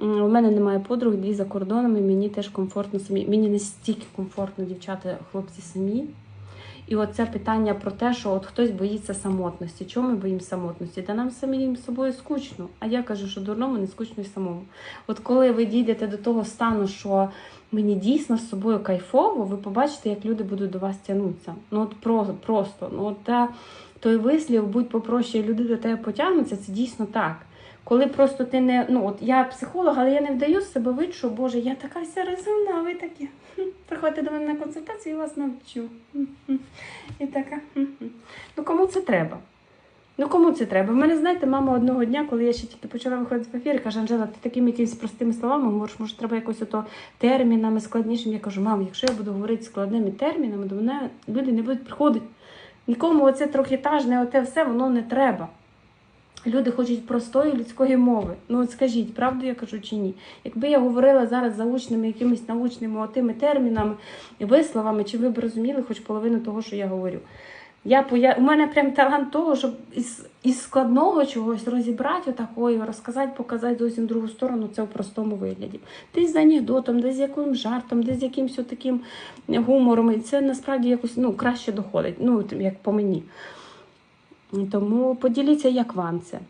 У мене немає подруг, дві за кордонами, мені теж комфортно самі. Мені настільки комфортно, дівчата, хлопці самі. І оце питання про те, що от хтось боїться самотності. Чому ми боїмося самотності? Та нам самим собою скучно. А я кажу, що дурному не скучно і самому. От коли ви дійдете до того стану, що мені дійсно з собою кайфово, ви побачите, як люди будуть до вас тягнутися. Ну от про, просто. Ну, от та, той вислів, будь попроще, і люди до тебе потягнуться, це дійсно так. Коли просто ти не. Ну, от я психолог, але я не вдаю з себе вид, що Боже, я така вся розумна, а ви такі. Приходьте до мене на консультацію, я вас навчу. І така. Ну кому це треба? Ну кому це треба? В мене, знаєте, мама одного дня, коли я ще тільки почала виходити в ефір, каже, Анжела, ти такими якимись простими словами говориш, може, треба якось ото термінами складнішим. Я кажу, мам, якщо я буду говорити складними термінами, то мене люди не будуть приходити. Нікому оце трохітажне, оте все, воно не треба. Люди хочуть простої людської мови. Ну от скажіть, правду я кажу чи ні? Якби я говорила зараз заучними якимись научними отими термінами, висловами, чи ви б розуміли хоч половину того, що я говорю? Я, я, у мене прям талант того, щоб із, із складного чогось розібрати отакою, розказати, показати зовсім другу сторону, це в простому вигляді. Десь з анекдотом, десь з якимось жартом, десь з якимось таким гумором. І це насправді якось ну, краще доходить, ну, як по мені. Тому поділіться, як вам це.